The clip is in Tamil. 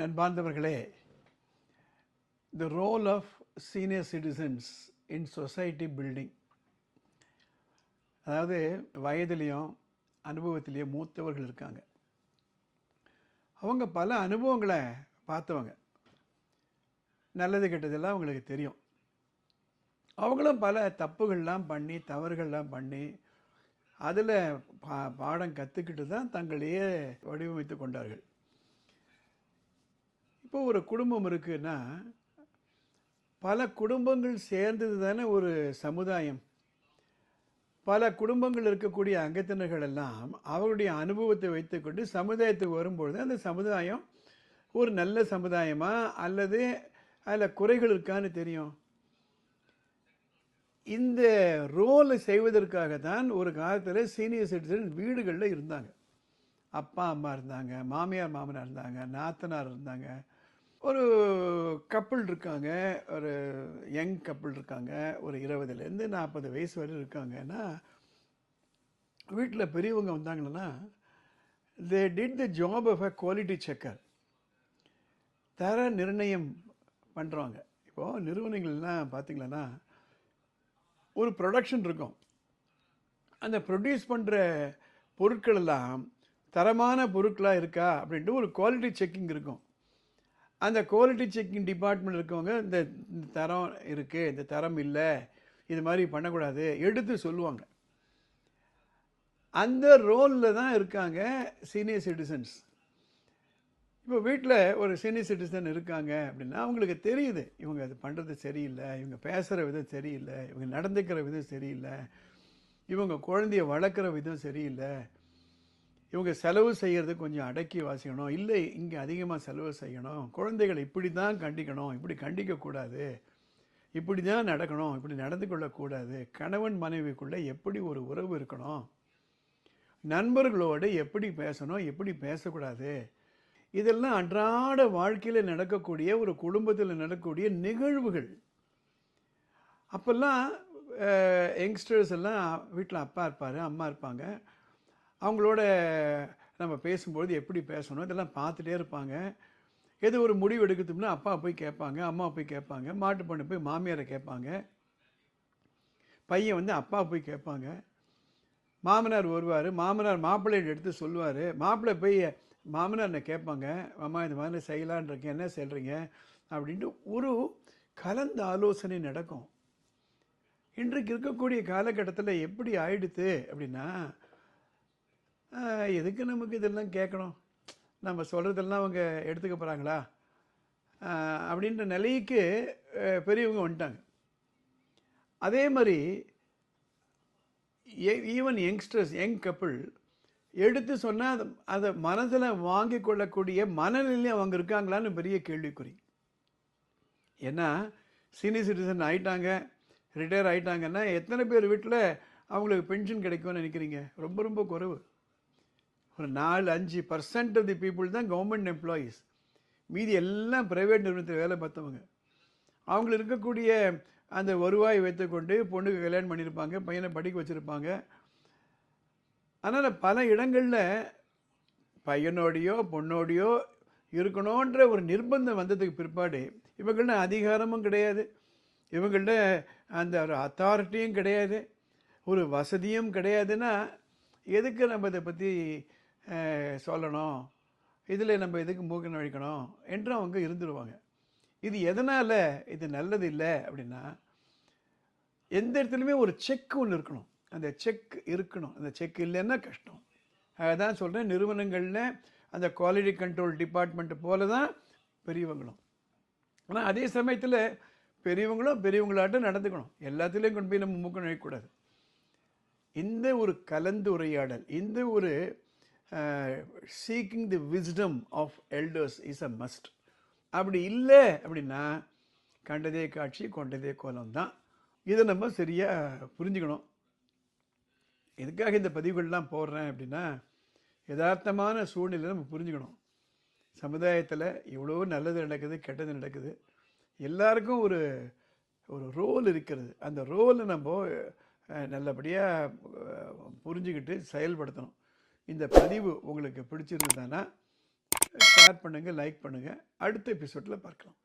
நண்பார்ந்தவர்களே the role of senior citizens in society building அதாவது வயதுலேயும் அனுபவத்திலையும் மூத்தவர்கள் இருக்காங்க. அவங்க பல அனுபவங்களை பார்த்தவங்க. நல்லது கெட்டதெல்லாம் அவங்களுக்கு தெரியும். அவங்களும் பல தப்புகள்லாம் பண்ணி தவறுகள்லாம் பண்ணி அதில் பா பாடம் கற்றுக்கிட்டு தான் தங்களையே வடிவமைத்து கொண்டார்கள். இப்போ ஒரு குடும்பம் இருக்குன்னா பல குடும்பங்கள் சேர்ந்தது தானே ஒரு சமுதாயம். பல குடும்பங்கள் இருக்கக்கூடிய அங்கத்தினர்கள் எல்லாம் அவருடைய அனுபவத்தை வைத்துக்கொண்டு சமுதாயத்துக்கு வரும்பொழுது அந்த சமுதாயம் ஒரு நல்ல சமுதாயமா அல்லது அதில் குறைகள் இருக்கான்னு தெரியும். இந்த ரோலை செய்வதற்காக தான் ஒரு காலத்தில் சீனியர் சிட்டிசன் வீடுகளில் இருந்தாங்க. அப்பா அம்மா இருந்தாங்க மாமியார் மாமனார் இருந்தாங்க நாத்தனார் இருந்தாங்க. ஒரு கப்புள் இருக்காங்க. ஒரு யங் கப்புள் இருக்காங்க. ஒரு இருபதுலேருந்து நாற்பது வயசு வரை இருக்காங்கன்னா வீட்டில் பெரியவங்க வந்தாங்கன்னா they did the job of a quality checker தர நிர்ணயம் பண்ணுறவங்க இப்போது நிறுவனங்கள்லாம் பார்த்திங்களன்னா ஒரு ப்ரொடக்ஷன் இருக்கும். அந்த ப்ரொடியூஸ் பண்ணுற பொருட்கள் எல்லாம் தரமான பொருட்களாக இருக்கா அப்படின்ட்டு ஒரு குவாலிட்டி செக்கிங் இருக்கும். அந்த குவாலிட்டி செக்கிங் டிபார்ட்மெண்ட் இருக்கவங்க இந்த இந்த தரம் இருக்குது இந்த தரம் இல்லை இது மாதிரி பண்ணக்கூடாது எடுத்து சொல்லுவாங்க. அந்த ரோலில் தான் இருக்காங்க சீனியர் சிட்டிசன்ஸ் இப்போ வீட்டில் ஒரு சீனியர் சிட்டிசன் இருக்காங்க அப்படின்னா அவங்களுக்கு தெரியுது இவங்க அது பண்ணுறது சரியில்லை இவங்க பேசுகிற விதம் சரியில்லை இவங்க நடந்துக்கிற விதம் சரியில்லை இவங்க குழந்தைய வளர்க்குற விதம் சரியில்லை இவங்க செலவு செய்கிறது கொஞ்சம் அடக்கி வாசிக்கணும். இல்லை இங்கே அதிகமாக செலவு செய்யணும். குழந்தைகளை இப்படி தான் கண்டிக்கணும். இப்படி கண்டிக்கக்கூடாது. இப்படி தான் நடக்கணும். இப்படி நடந்து கொள்ளக்கூடாது. கணவன் மனைவிக்குள்ளே எப்படி ஒரு உறவு இருக்கணும்? நண்பர்களோடு எப்படி பேசணும்? எப்படி பேசக்கூடாது? இதெல்லாம் அன்றாட வாழ்க்கையில் நடக்கக்கூடிய ஒரு குடும்பத்தில் நடக்கக்கூடிய நிகழ்வுகள். அப்போல்லாம் யங்ஸ்டர்ஸ் எல்லாம் வீட்டில் அப்பா இருப்பார் அம்மா இருப்பாங்க. அவங்களோட நம்ம பேசும்பொழுது எப்படி பேசணும்? இதெல்லாம் பார்த்துட்டே இருப்பாங்க. எது ஒரு முடிவு எடுக்கிறதுக்குன்னா அப்பா போய் கேட்பாங்க அம்மா போய் கேட்பாங்க மாட்டு பொண்ணு போய் மாமியாரை கேட்பாங்க பையன் வந்து அப்பா போய் கேட்பாங்க மாமனார் வருவார் மாமனார் மாப்பிள்ளையை எடுத்து சொல்லுவார் மாப்பிள்ளை போய் மாமனார்னை கேட்பாங்க அம்மா இந்த மாதிரி செய்யலான் இருக்கேன் என்ன செய்கிறீங்க அப்படின்ட்டு ஒரு கலந்த ஆலோசனை நடக்கும். இன்றைக்கு இருக்கக்கூடிய காலகட்டத்தில் எப்படி ஆயிடுத்து அப்படின்னா எதுக்கு நமக்கு இதெல்லாம் கேட்கணும்? நம்ம சொல்கிறதெல்லாம் அவங்க எடுத்துக்க போகிறாங்களா அப்படின்ற நிலைக்கு பெரியவங்க வந்துட்டாங்க. அதே மாதிரி ஈவன் யங்ஸ்டர்ஸ் யங் கப்புள் எடுத்து சொன்னால் அதை அதை மனசில் வாங்கி கொள்ளக்கூடிய மனநிலையும் அவங்க இருக்காங்களான்னு பெரிய கேள்விக்குறி. ஏன்னா சீனியர் சிட்டிசன் ஆயிட்டாங்க ரிட்டையர் ஆயிட்டாங்கன்னா எத்தனை பேர் வீட்டில் அவங்களுக்கு பென்ஷன் கிடைக்கும்னு நினைக்கிறீங்க? ரொம்ப ரொம்ப குறைவு. ஒரு நாலு அஞ்சு பர்சன்ட் ஆஃப் தி பீப்புள் தான் கவர்மெண்ட் எம்ப்ளாயீஸ் மீதி எல்லாம் ப்ரைவேட் நிறுவனத்தில் வேலை பார்த்தவங்க. அவங்களுக்கு இருக்கக்கூடிய அந்த வருவாய் வைத்துக்கொண்டு பொண்ணுக்கு கல்யாணம் பண்ணியிருப்பாங்க பையனை படிக்க வச்சுருப்பாங்க. அதனால் பல இடங்களில் பையனோடையோ பொண்ணோடையோ இருக்கணுன்ற ஒரு நிர்பந்தம் வந்ததுக்கு பிற்பாடு இவங்கள்ட்ட அதிகாரமும் கிடையாது. இவங்கள்ட்ட அந்த ஒரு அத்தாரிட்டியும் கிடையாது. ஒரு வசதியும் கிடையாதுன்னா எதுக்கு நம்ம இதை பற்றி சொல்லணும். இதில் நம்ம எதுக்கு மூக்க நுழைக்கணும் என்று அவங்க இருந்துருவாங்க. இது எதனால் இது நல்லது இல்லை அப்படின்னா எந்த இடத்துலையுமே ஒரு செக் ஒன்று இருக்கணும். அந்த செக் இருக்கணும். அந்த செக் இல்லைன்னா கஷ்டம். அதான் சொல்கிறேன் நிறுவனங்களில் அந்த குவாலிட்டி கண்ட்ரோல் டிபார்ட்மெண்ட் போல தான் பெரியவங்களும். ஆனால் அதே சமயத்தில் பெரியவங்களும் பெரியவங்களாட்டம் நடந்துக்கணும். எல்லாத்துலேயும் கொண்டு போய் நம்ம மூக்க நுழைக்கக்கூடாது இந்த ஒரு கலந்துரையாடல் இந்த ஒரு seeking the wisdom of elders is a must அப்படி இல்லை அப்படின்னா கண்டதே காட்சி கொண்டதே கோலம் தான். இதை நம்ம சரியாக புரிஞ்சுக்கணும். எதுக்காக இந்த பதிவுகள்லாம் போடுறேன் அப்படின்னா யதார்த்தமான சூழ்நிலை நம்ம புரிஞ்சுக்கணும். சமுதாயத்தில் இவ்வளோ நல்லது நடக்குது கெட்டது நடக்குது. எல்லாருக்கும் ஒரு ஒரு ரோல் இருக்கிறது. அந்த ரோலை நம்ம நல்லபடியாக புரிஞ்சுக்கிட்டு செயல்படுத்தணும். இந்த பதிவு உங்களுக்கு பிடிச்சிருந்ததுன்னா ஷேர் பண்ணுங்கள் லைக் பண்ணுங்கள் அடுத்த எபிசோடில் பார்க்கலாம்.